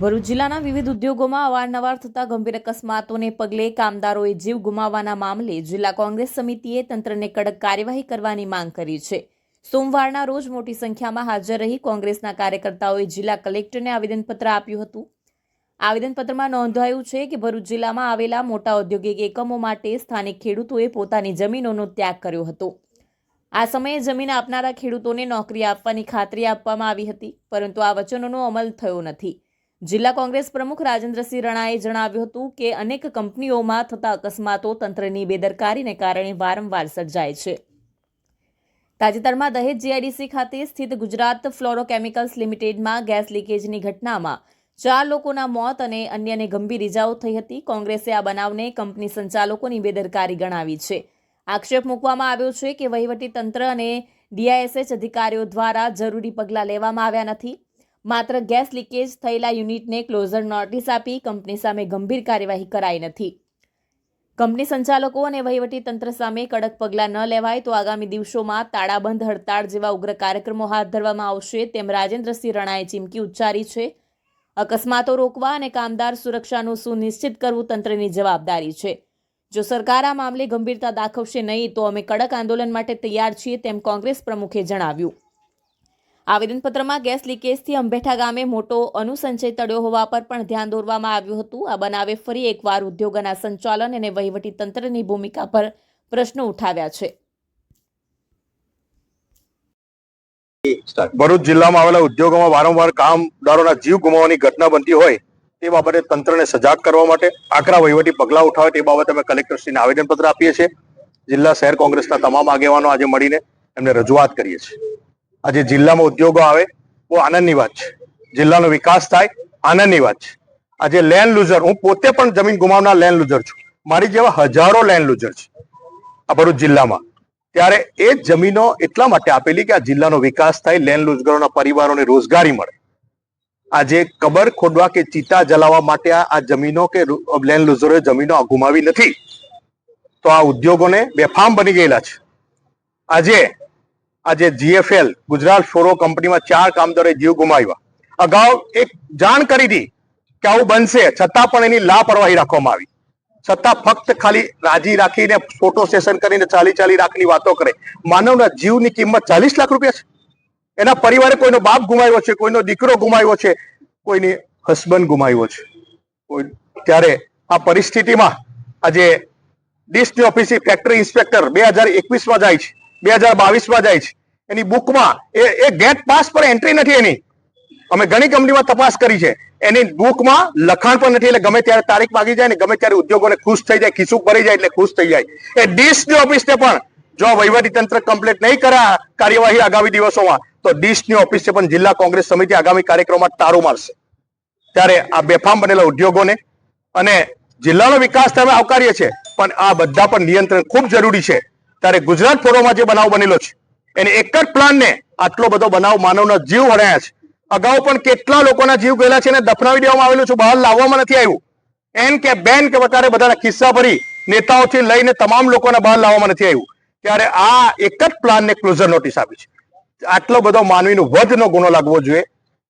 ભરૂચ જિલ્લાના વિવિધ ઉદ્યોગોમાં અવારનવાર થતા ગંભીર અકસ્માતોને પગલે કામદારોએ જીવ ગુમાવવાના મામલે જિલ્લા કોંગ્રેસ સમિતિએ તંત્રને કડક કાર્યવાહી કરવાની માંગ કરી છે. સોમવારના રોજ મોટી સંખ્યામાં હાજર રહી કોંગ્રેસના કાર્યકર્તાઓએ જિલ્લા કલેક્ટરને આવેદનપત્ર આપ્યું હતું. આવેદનપત્રમાં નોંધાયું છે કે ભરૂચ જિલ્લામાં આવેલા મોટા ઔદ્યોગિક એકમો માટે સ્થાનિક ખેડૂતોએ પોતાની જમીનોનો ત્યાગ કર્યો હતો. આ સમયે જમીન આપનારા ખેડૂતોને નોકરી આપવાની ખાતરી આપવામાં આવી હતી, પરંતુ આ વચનોનો અમલ થયો નથી. જિલ્લા કોંગ્રેસ પ્રમુખ રાજેન્દ્રસિંહ રણાએ જણાવ્યું હતું કે અનેક કંપનીઓમાં થતા અકસ્માતો તંત્રની બેદરકારીને કારણે વારંવાર સર્જાય છે. તાજેતરમાં દહેજ જીઆઈડીસી ખાતે સ્થિત ગુજરાત ફ્લોરોકેમિકલ્સ લિમિટેડમાં ગેસ લીકેજની ઘટનામાં ચાર લોકોના મોત અને અન્યને ગંભીર ઇજાઓ થઈ હતી. કોંગ્રેસે આ બનાવને કંપની સંચાલકોની બેદરકારી ગણાવી છે. આક્ષેપ મૂકવામાં આવ્યો છે કે વહીવટી તંત્ર અને ડીઆઈએસએચ અધિકારીઓ દ્વારા જરૂરી પગલાં લેવામાં આવ્યા નથી. માત્ર ગેસ લીકેજ થયેલા યુનિટને ક્લોઝર નોટિસ આપી કંપની સામે ગંભીર કાર્યવાહી કરાઈ નથી. કંપની સંચાલકો અને વહીવટી તંત્ર સામે કડક પગલાં ન લેવાય તો આગામી દિવસોમાં તાળાબંધ હડતાળ જેવા ઉગ્ર કાર્યક્રમો હાથ ધરવામાં આવશે તેમ રાજેન્દ્રસિંહ રણાએ ચીમકી ઉચ્ચારી છે. અકસ્માતો રોકવા અને કામદાર સુરક્ષાનું સુનિશ્ચિત કરવું તંત્રની જવાબદારી છે. જો સરકાર આ મામલે ગંભીરતા દાખવશે નહીં તો અમે કડક આંદોલન માટે તૈયાર છીએ તેમ કોંગ્રેસ પ્રમુખે જણાવ્યું. આવેદનપત્રમાં ગેસ લીકેજથી અંબેઠા ગામે મોટો અનુસંચય તળ્યો હોવા પર પણ ધ્યાન દોરવામાં આવ્યું હતું. આ બનાવે ફરી એકવાર ઉદ્યોગોના સંચાલન અને તંત્રની ભૂમિકા પર પ્રશ્નો ઉઠાવ્યા છે. ભરૂચ જિલ્લામાં આવેલા ઉદ્યોગોમાં વારંવાર કામદારોના જીવ ગુમાવવાની ઘટના બનતી હોય તે બાબતે તંત્રને સજાગ કરવા માટે આકરા વહીવટી પગલાં ઉઠાવે તે બાબતે અમે કલેક્ટરશ્રીને આવેદનપત્ર આપીએ છીએ. જિલ્લા શહેર કોંગ્રેસના તમામ આગેવાનો આજે મળીને એમને રજૂઆત કરીએ છીએ. આજે જિલ્લામાં ઉદ્યોગો આવે, બહુ આનંદની વાત છે. જિલ્લાનો વિકાસ થાય, આનંદની વાત છે. આજે લેન્ડ લુઝર હું પોતે પણ જમીન ગુમાવનાર લેન્ડ લુઝર છું. મારી જેવા હજારો લેન્ડ લુઝર છે આ ભરૂચ જિલ્લામાં. ત્યારે એ જમીનો એટલા માટે આપેલી કે આ જિલ્લાનો વિકાસ થાય લેન્ડ લુજગરોના પરિવારોને રોજગારી મળે. આજે કબર ખોદવા કે ચિતા જલાવવા માટે આ જમીનો કે લેન્ડ લુઝરોએ જમીનો ગુમાવી નથી, તો આ ઉદ્યોગોને બેફામ બની ગયેલા છે. આજે આજે જીએફએલ ગુજરાત ફ્લોરો કંપનીમાં ચાર કામદારોએ જીવ ગુમાવ્યા. અગાઉ એક જાણ કરી હતી કે આવું બનશે, છતાં પણ એની લાપરવાહી રાખવામાં આવી. છતાં ફક્ત ખાલી રાજી રાખીને ફોટો સેશન કરીને ચાલી ચાલી રાખની વાતો કરે. માનવના જીવની કિંમત ચાલીસ લાખ રૂપિયા છે. એના પરિવારે કોઈનો બાપ ગુમાવ્યો છે, કોઈનો દીકરો ગુમાવ્યો છે, કોઈની હસબન્ડ ગુમાવ્યો છે. ત્યારે આ પરિસ્થિતિમાં આજે ડિસ્ટ્રી ઓફિસ ફેક્ટરી ઇન્સ્પેક્ટર બે હજાર એકવીસમાં જાય છે. બે હજાર બાવીસમાં જાય છે. એની બુકમાં એ એ ગેટ પાસ પર એન્ટ્રી નથી એની. અમે ઘણી કંપનીમાં તપાસ કરી છે. એની બુકમાં લખાણ પણ નથી, એટલે ગમે ત્યારે તારીખ માગી જાય ને ગમે ત્યારે ઉદ્યોગોને ખુશ થઈ જાય, ખિસ્સું ભરી જાય એટલે ખુશ થઈ જાય. એ ડીસની ઓફિસને પણ જો વહીવટી તંત્ર કમ્પ્લીટ નહીં કરે કાર્યવાહી આગામી દિવસોમાં, તો ડીસની ઓફિસે પણ જિલ્લા કોંગ્રેસ સમિતિ આગામી કાર્યક્રમમાં તારું મારશે. ત્યારે આ બેફામ બનેલા ઉદ્યોગોને અને જિલ્લાનો વિકાસ તમે આવકારીએ છીએ, પણ આ બધા પર નિયંત્રણ ખૂબ જરૂરી છે. ત્યારે ગુજરાત ફોરોમાં જે બનાવ બનેલો છે, એને એક જ પ્લાનને આટલો બધો બનાવ માનવના જીવ હરાયા છે. અગાઉ પણ કેટલા લોકોના જીવ ગયેલા છે અને દફનાવી દેવામાં આવેલું છે, બહાર લાવવામાં નથી આવ્યું. એન કે બેન કે વધારે બધાના કિસ્સા ભરી નેતાઓથી લઈને તમામ લોકોને બહાર લાવવામાં નથી આવ્યું. ત્યારે આ એક જ પ્લાનને ક્લોઝર નોટિસ આપી છે. આટલો બધો માનવીનો વધનો ગુનો લાગવો જોઈએ,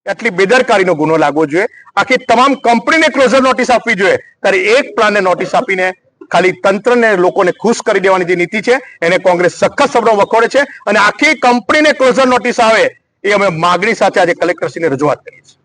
આટલી બેદરકારીનો ગુનો લાગવો જોઈએ. આખી તમામ કંપનીને ક્લોઝર નોટિસ આપવી જોઈએ. ત્યારે એક પ્લાનને નોટિસ આપીને ખાલી તંત્રને લોકોને ખુશ કરી દેવાની જે નીતિ છે, એને કોંગ્રેસ સખત શબ્દો વખોડે છે. અને આખી કંપનીને ક્લોઝર નોટિસ આવે, એ અમે માગણી સાથે આજે કલેક્ટરશ્રીને રજૂઆત કરીએ છે